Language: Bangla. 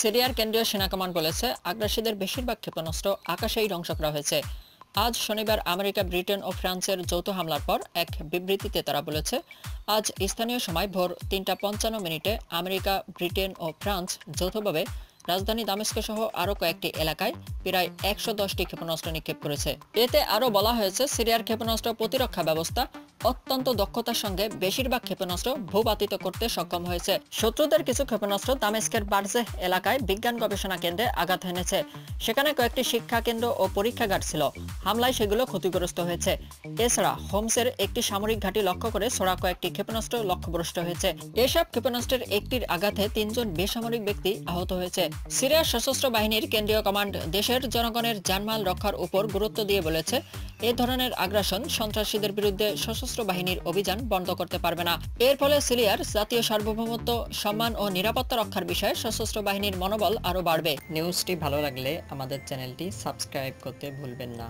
সিরিয়ার কেন্দ্রীয় সেনা কমান্ড বলেছে, আগ্রাসীদের বেশিরভাগ ক্ষেপণাস্ত্র আকাশেই ধ্বংস করা হয়েছে। আজ শনিবার আমেরিকা, ব্রিটেন ও ফ্রান্সের যৌথ হামলার পর এক বিবৃতিতে তারা বলেছে, আজ স্থানীয় সময় ভোর তিনটা পঞ্চান্ন মিনিটে আমেরিকা, ব্রিটেন ও ফ্রান্স যৌথভাবে রাজধানী দামেস্ক সহ আরও কয়েকটি এলাকায় প্রায় একশো দশটি ক্ষেপণাস্ত্র নিক্ষেপ করেছে। এতে আরও বলা হয়েছে, সিরিয়ার ক্ষেপণাস্ত্র প্রতিরক্ষা ব্যবস্থা অত্যন্ত দক্ষতার সঙ্গে বেশিরভাগ ক্ষেপণাস্ত্র ভূপাতিত করতে সক্ষম হয়েছে। শত্রুদের কিছু ক্ষেপণাস্ত্র দামেস্কের বার্জেহ এলাকায় বিজ্ঞান গবেষণা কেন্দ্রে আঘাত হেনেছে সেখানে কয়েকটি শিক্ষা কেন্দ্র ও পরীক্ষাগার ছিল। হামলায় সেগুলো ক্ষতিগ্রস্ত হয়েছে। এছাড়া হোমসের একটি সামরিক ঘাঁটি লক্ষ্য করে ছোড়া কয়েকটি ক্ষেপণাস্ত্র লক্ষ্যভ্রষ্ট হয়েছে। এসব ক্ষেপণাস্ত্রের একটির আঘাতে তিনজন বেসামরিক ব্যক্তি আহত হয়েছে। সিরিয়ার সশস্ত্র বাহিনীর কেন্দ্রীয় কমান্ড দেশের জনগণের জানমাল রক্ষার উপর গুরুত্ব দিয়ে বলেছে, এ ধরনের আগ্রাসন সন্ত্রাসীদের বিরুদ্ধে সশস্ত্র বাহিনীর অভিযান বন্ধ করতে পারবে না। এর ফলে সিরিয়ার জাতীয় সার্বভৌমত্ব, সম্মান ও নিরাপত্তা রক্ষার বিষয়ে সশস্ত্র বাহিনীর মনোবল আরও বাড়বে। নিউজটি ভালো লাগলে আমাদের চ্যানেলটি সাবস্ক্রাইব করতে ভুলবেন না।